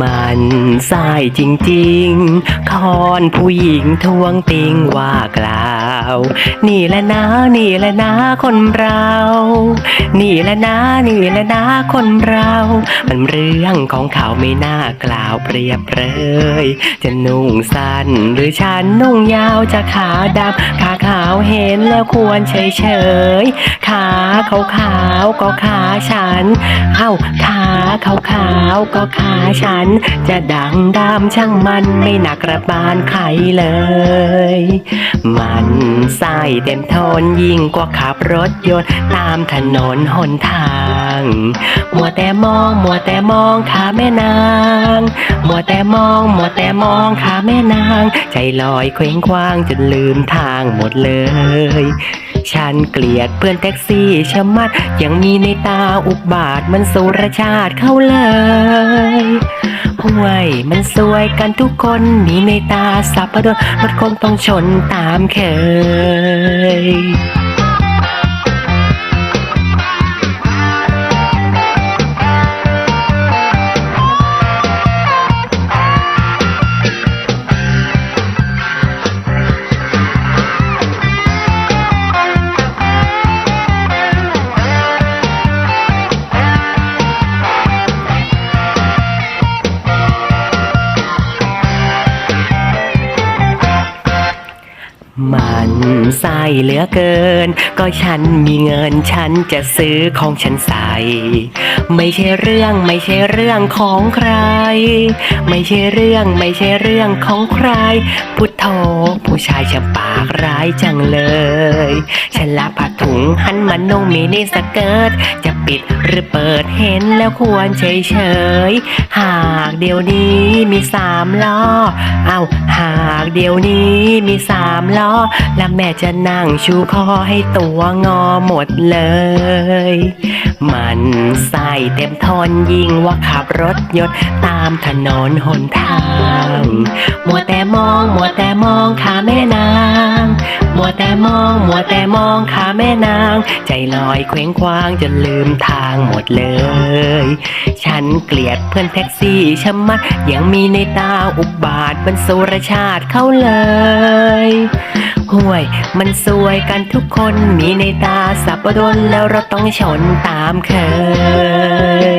มันสายจริงๆ คอนผู้หญิงทวงติงว่ากล่าว นี่แหละนะ นี่แหละนะคนเรา นี่แหละนะ นี่แหละนะคนเรา มันเรื่องของเขาไม่น่ากล่าวเปรียบเลยจะนุ่งสั้นหรือฉันนุ่งยาวจะขาดำขาขาวเห็นแล้วควรเฉยเฉยขาขาวขาวก็ขาฉัน เอ้าขาขาวขาวก็ขาฉันจะดังดำช่างมันไม่หนักกระบาลใครเลย มันใส่เต็มทนยิ่งกว่าขับรถยนต์ตามถนนหนทาง มัวแต่มองมัวแต่มองขาแม่นาง มัวแต่มองมัวแต่มองขาแม่นาง ใจลอยเคว้งคว้างจนลืมทางหมดเลย ฉันเกลียดเพื่อนแท็กซี่ชะมัดยังมีในตาอุบาทมันสุรชาติเข้าเลย ห่วย มันสวยกันทุกคนมีในตาสับปะรดรถคงต้องชนตามเคย มันใส่เหลือเกิน ก็ฉันมีเงินฉันจะซื้อของฉันใส่ ไม่ใช่เรื่องไม่ใช่เรื่องของใคร ไม่ใช่เรื่องไม่ใช่เรื่องของใคร พุทโธผู้ชายช่างปากร้ายจังเลย ฉันละผ้าถุงหันมานุ่งมินิสเกิร์ตจะปิดหรือเปิดเห็นแล้วควรเฉยเฉยๆหากเดี๋ยวนี้มีสามล้อ เอาหากเดี๋ยวนี้มีสาม ล้อ และแม่จะนั่งชูคอให้ตัวงอหมดเลย มันใส่เต็มทนยิงว่าขับรถยนต์ตามถนนหนทาง มัวแต่มอง มัวแต่ มองมัวแต่มองขาแม่นาง ใจลอยเคว้งคว้างจนลืมทางหมดเลย ฉันเกลียดเพื่อนแท็กซี่ชะมัดยังมีในตาอุบาทมันสุรชาติเข้าเลยห่วย มันสวยกันทุกคนมีในตาสับปะรดแล้วเราต้องชนตามเคย